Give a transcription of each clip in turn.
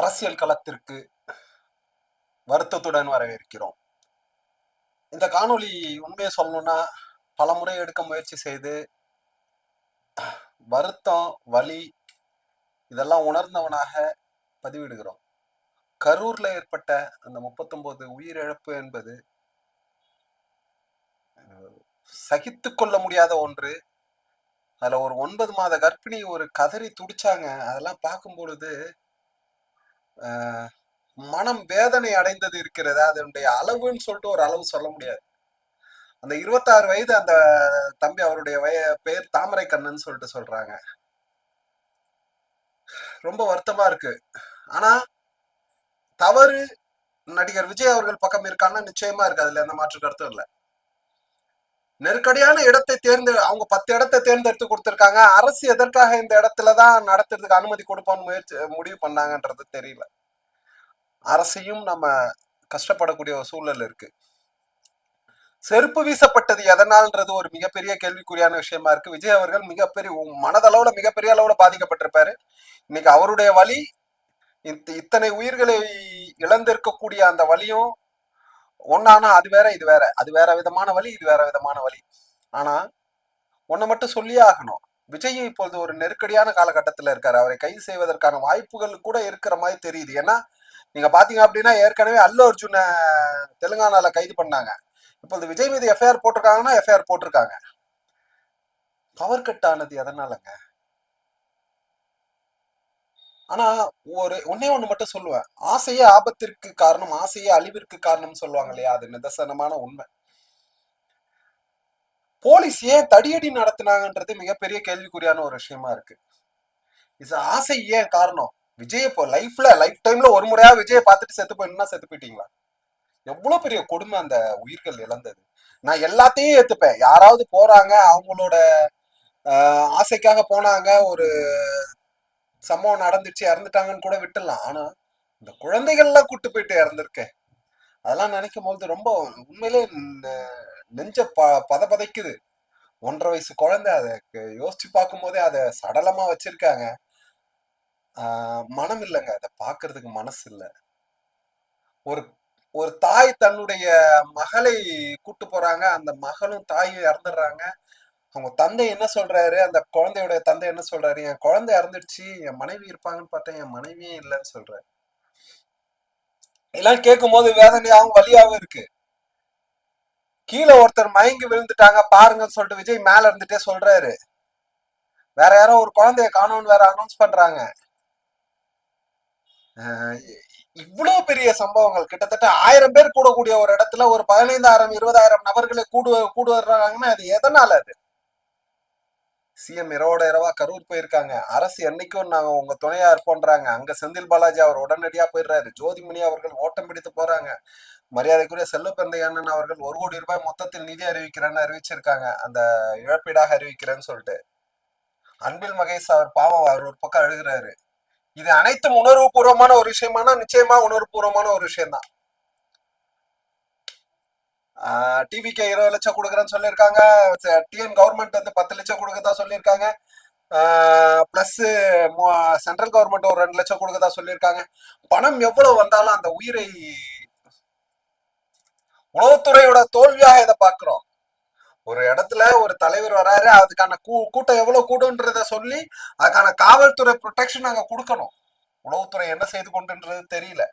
அரசியல் களத்திற்கு வருத்தத்துடன் வரவேற்கிறோம். இந்த காணொளி உண்மையை சொல்லணும்னா பல முறை எடுக்க முயற்சி செய்து வருத்தம் வலி இதெல்லாம் உணர்ந்தவனாக பதிவிடுகிறோம். கரூர்ல ஏற்பட்ட அந்த முப்பத்தொன்பது உயிரிழப்பு என்பது சகித்து கொள்ள முடியாத ஒன்று. அதுல ஒரு ஒன்பது மாத கர்ப்பிணி ஒரு கதறி துடிச்சாங்க. அதெல்லாம் பார்க்கும் பொழுது மனம் வேதனை அடைந்தது இருக்கிறது? அதனுடைய அளவுன்னு சொல்லிட்டு ஒரு அளவு சொல்ல முடியாது. அந்த இருபத்தாறு வயது அந்த தம்பி அவருடைய வய பேர் தாமரை கண்ணன் சொல்லிட்டு சொல்றாங்க. ரொம்ப வருத்தமா இருக்கு. ஆனா தவறு நடிகர் விஜய் அவர்கள் பக்கம் இருக்கான்னா நிச்சயமா இருக்கு. அதுல எந்த மாற்று கருத்தும் இல்ல. நெருக்கடியான இடத்தை தேர்ந்து அவங்க பத்து இடத்தை தேர்ந்தெடுத்து கொடுத்துருக்காங்க. அரசு எதற்காக இந்த இடத்துலதான் நடத்துறதுக்கு அனுமதி கொடுப்போம்னு முயற்சி முடிவு பண்ணாங்கன்றது தெரியல. அரசையும் நம்ம கஷ்டப்படக்கூடிய ஒரு சூழல் இருக்கு. செருப்பு வீசப்பட்டது எதனால்ன்றது ஒரு மிகப்பெரிய கேள்விக்குறியான விஷயமா இருக்கு. விஜய் அவர்கள் மிகப்பெரிய மனதளவுல மிகப்பெரிய அளவுல பாதிக்கப்பட்டிருப்பாரு. இன்னைக்கு அவருடைய வழி இத்தனை உயிர்களை இழந்திருக்கக்கூடிய அந்த வழியும் ஒன்னானா அது வேற இது வேற. அது வேற விதமான வழி இது வேற விதமான வழி ஆனா ஒன்ன மட்டும் சொல்லியே ஆகணும். விஜய் இப்பொழுது ஒரு நெருக்கடியான காலகட்டத்தில் இருக்காரு. அவரை கைது செய்வதற்கான வாய்ப்புகள் கூட இருக்கிற மாதிரி தெரியுது. ஏன்னா நீங்க பாத்தீங்க அப்படின்னா ஏற்கனவே அல்லு அர்ஜுனை தெலுங்கானால கைது பண்ணாங்க. இப்போது விஜய் மீது எஃப்ஐஆர் போட்டிருக்காங்கன்னா எஃப்ஐஆர் போட்டிருக்காங்க. பவர் கட் ஆனது எதனாலங்க? ஆனா ஒரு ஒன்னே ஒண்ணு மட்டும் சொல்லுவேன். ஆசையே ஆபத்திற்கு காரணம் ஆசையே அழிவிற்கு காரணம் சொல்லுவாங்க இல்லையா? அது நிதர்சனமான உண்மை. போலீஸ் ஏன் தடியடி நடத்தினாங்கன்றது மிகப்பெரிய கேள்விக்குறியான ஒரு விஷயமா இருக்கு. இது ஆசை ஏன் காரணம்? விஜய் இப்போ லைஃப்ல லைஃப் டைம்ல ஒரு முறையா விஜயை பார்த்துட்டு செத்து போயின்னா செத்து போயிட்டீங்களா? எவ்வளவு பெரிய கொடுமை அந்த உயிர்கள் இழந்தது. நான் எல்லாத்தையும் ஏத்துப்பேன். யாராவது போறாங்க அவங்களோட ஆசைக்காக போனாங்க ஒரு சம்பவம் நடந்துச்சு இறந்துட்டாங்கன்னு கூட விட்டுடலாம். ஆனா இந்த குழந்தைகள்லாம் கூட்டு போயிட்டு இறந்துருக்க. அதெல்லாம் நினைக்கும் போது ரொம்ப உண்மையிலே நெஞ்ச ப பத பதைக்குது ஒன்றரை வயசு குழந்தை அதை யோசிச்சு பார்க்கும் போதே அதை சடலமா வச்சிருக்காங்க. ஆஹ் மனம் இல்லைங்க. அதை பார்க்கறதுக்கு மனசு இல்லை. ஒரு ஒரு தாய் தன்னுடைய மகளை கூட்டு போறாங்க. அந்த மகளும் தாயும் இறந்துடுறாங்க. அவங்க தந்தை என்ன சொல்றாரு? அந்த குழந்தையோட தந்தை என்ன சொல்றாரு? என் குழந்தை இறந்துடுச்சு என் மனைவி இருப்பாங்கன்னு பார்த்தேன் என் மனைவியே இல்லைன்னு சொல்றாரு. எல்லாம் கேட்கும் போது வேதனையாகவும் வழியாகவும் இருக்கு. கீழே ஒருத்தர் மயங்கி விழுந்துட்டாங்க பாருங்கன்னு சொல்லிட்டு விஜய் மேல இருந்துட்டே சொல்றாரு. வேற யாரோ ஒரு குழந்தைய காணும்னு வேற அனௌன்ஸ் பண்றாங்க. இவ்வளவு பெரிய சம்பவங்கள். கிட்டத்தட்ட ஆயிரம் பேர் கூடக்கூடிய ஒரு இடத்துல ஒரு பதினைந்தாயிரம் இருபதாயிரம் நபர்களை கூடு கூடு வர்றாங்கன்னா அது எதனால அது? சிஎம் இரவோட இரவா கரூர் போயிருக்காங்க. அரசு என்னைக்கும் நாங்க உங்க துணையா இருப்போன்றாங்க. அங்க செந்தில் பாலாஜி அவர் உடனடியா போயிடுறாரு. ஜோதிமணி அவர்கள் ஓட்டம் பிடித்து போறாங்க. மரியாதைக்குரிய செல்வப்பந்தை அண்ணன் அவர்கள் ஒரு கோடி ரூபாய் மொத்தத்தில் நிதி அறிவிக்கிறேன்னு அறிவிச்சிருக்காங்க. அந்த இழப்பீடாக அறிவிக்கிறேன்னு சொல்லிட்டு. அன்பில் மகேஷ் அவர் பாவம் அவர் ஒரு பக்கம் அழுகிறாரு. இது அனைத்தும் உணர்வுபூர்வமான ஒரு விஷயமானா நிச்சயமா உணர்வு பூர்வமான ஒரு விஷயம்தான். டிவிக்கு இருபது லட்சம் கொடுக்குறேன்னு சொல்லியிருக்காங்க. டிஎன் கவர்மெண்ட் வந்து பத்து லட்சம் கொடுக்கறதா சொல்லியிருக்காங்க. பிளஸ் சென்ட்ரல் கவர்மெண்ட் ஒரு ரெண்டு லட்சம் கொடுக்கறதா சொல்லியிருக்காங்க. பணம் எவ்வளவு வந்தாலும் அந்த உயிரை உளவுத்துறையோட தோல்வியாக இதை பார்க்கிறோம். ஒரு இடத்துல ஒரு தலைவர் வராரு அதுக்கான கூ- கூட்டம் எவ்வளவு கூடுன்றத சொல்லி அதுக்கான காவல்துறை ப்ரொடெக்ஷன் நாங்கள் கொடுக்கணும். உளவுத்துறை என்ன செய்து கொண்டுன்றது தெரியல.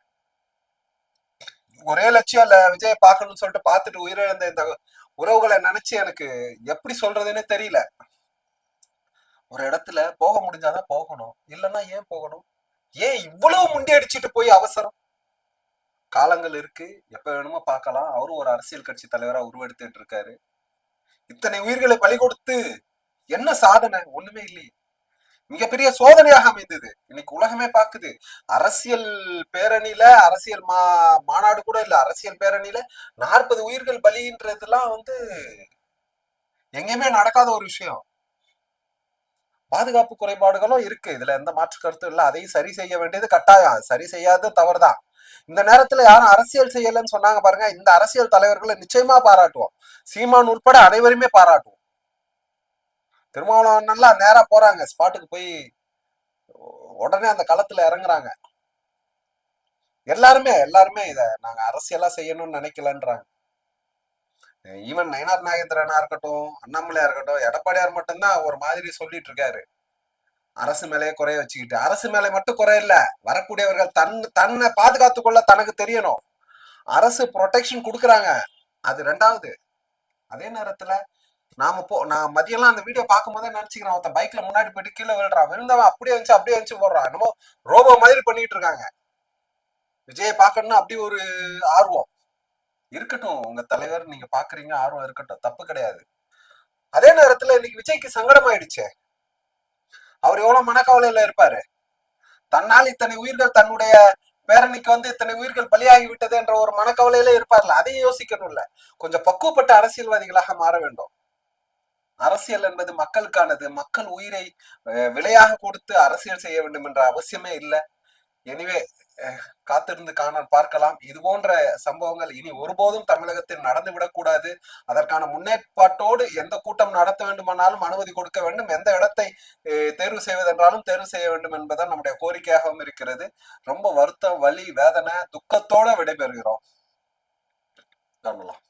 ஒரே லட்சியம் இல்ல விஜய பார்க்கணும்னு சொல்லிட்டு பார்த்துட்டு உயிரிழந்த இந்த உறவுகளை நினைச்சு எனக்கு எப்படி சொல்றதுன்னு தெரியல. ஒரு இடத்துல போக முடிஞ்சாதான் போகணும். இல்லைன்னா ஏன் போகணும்? ஏன் இவ்வளவு முண்டி அடிச்சுட்டு போய் அவசரம்? காலங்கள் இருக்கு. எப்ப வேணுமோ பார்க்கலாம். அவரும் ஒரு அரசியல் கட்சி தலைவரா உருவெடுத்துட்டு இருக்காரு. இத்தனை உயிர்களை பலி கொடுத்து என்ன சாதனை? ஒண்ணுமே இல்லையே. மிகப்பெரிய சோதனையாக அமைந்தது. இன்னைக்கு உலகமே பாக்குது அரசியல் பேரணியில அரசியல் மா மாநாடு கூட இல்ல அரசியல் பேரணியில நாற்பது உயிர்கள் பலின்றதுலாம் வந்து எங்கேயுமே நடக்காத ஒரு விஷயம். பாதுகாப்பு குறைபாடுகளும் இருக்கு. இதுல எந்த மாற்று கருத்தும் இல்லை. அதையும் சரி செய்ய வேண்டியது கட்டாயம். சரி செய்யாத தவறுதான். இந்த நேரத்துல யாரும் அரசியல் செய்யலன்னு சொன்னாங்க பாருங்க. இந்த அரசியல் தலைவர்களை நிச்சயமா பாராட்டுவோம். சீமான் உட்பட அனைவருமே பாராட்டுவோம். திருமாவளவன்லாம் நல்லா நேரா போறாங்க. ஸ்பாட்டுக்கு போய் உடனே அந்த களத்துல இறங்குறாங்க. எல்லாருமே எல்லாருமே இத நாங்க அரசியலா செய்யணும்னு நினைக்கலன்றாங்க. ஈவன் நயனார் நாகேந்திரனா இருக்கட்டும் அண்ணாமலையா இருக்கட்டும் எடப்பாடியார் மட்டும்தான் ஒரு மாதிரி சொல்லிட்டு இருக்காரு. அரசு மேலேயே குறைய வச்சுக்கிட்டு. அரசு மேலே மட்டும் குறை இல்ல. வரக்கூடியவர்கள் தன் தன்னை பாதுகாத்து கொள்ள தனக்கு தெரியணும். அரசு ப்ரொடெக்ஷன் கொடுக்குறாங்க. அது ரெண்டாவது. அதே நேரத்துல நாம போ நான் மதியம்லாம் அந்த வீடியோ பார்க்கும் போதே நினைச்சுக்கிறேன் ஒருத்தன் பைக்ல முன்னாடி போயிட்டு கீழே விழுறான் விழுந்தவன் அப்படியே வந்து அப்படியே வந்து போடுறான் என்னமோ ரோபோ மாதிரி பண்ணிட்டு இருக்காங்க. விஜயை பார்க்கணும்னா அப்படி ஒரு ஆர்வம். இருக்கட்டும் உங்க தலைவர் நீங்க பாக்குறீங்க ஆர்வம் இருக்கட்டும் தப்பு கிடையாது. அதே நேரத்துல இன்னைக்கு விஜய்க்கு சங்கடம் ஆயிடுச்சே அவர் எவ்வளவு மனக்கவலையில இருப்பாரு. தன்னால் இத்தனை உயிர்கள் தன்னுடைய பேரணிக்கு வந்து இத்தனை உயிர்கள் பலியாகி விட்டது என்ற ஒரு மனக்கவலையில இருப்பார்ல. அதையும் யோசிக்கணும்ல. கொஞ்சம் பக்குவப்பட்ட அரசியல்வாதிகளாக மாற வேண்டும். அரசியல் என்பது மக்களுக்கானது. மக்கள் உயிரை விலையாக கொடுத்து அரசியல் செய்ய வேண்டும் என்ற அவசியமே இல்லை. எனிவே காத்திருந்து காண பார்க்கலாம். இது போன்ற சம்பவங்கள் இனி ஒருபோதும் தமிழகத்தில் நடந்து விடக்கூடாது. அதற்கான முன்னேற்பாட்டோடு எந்த கூட்டம் நடத்த வேண்டுமானாலும் அனுமதி கொடுக்க வேண்டும். எந்த இடத்தை தேர்வு செய்வதென்றாலும் தேர்வு செய்ய வேண்டும் என்பதுதான் நம்முடைய கோரிக்கையாகவும் இருக்கிறது. ரொம்ப வருத்தம் வலி வேதனை துக்கத்தோட விடைபெறுகிறோம். காணலாம்.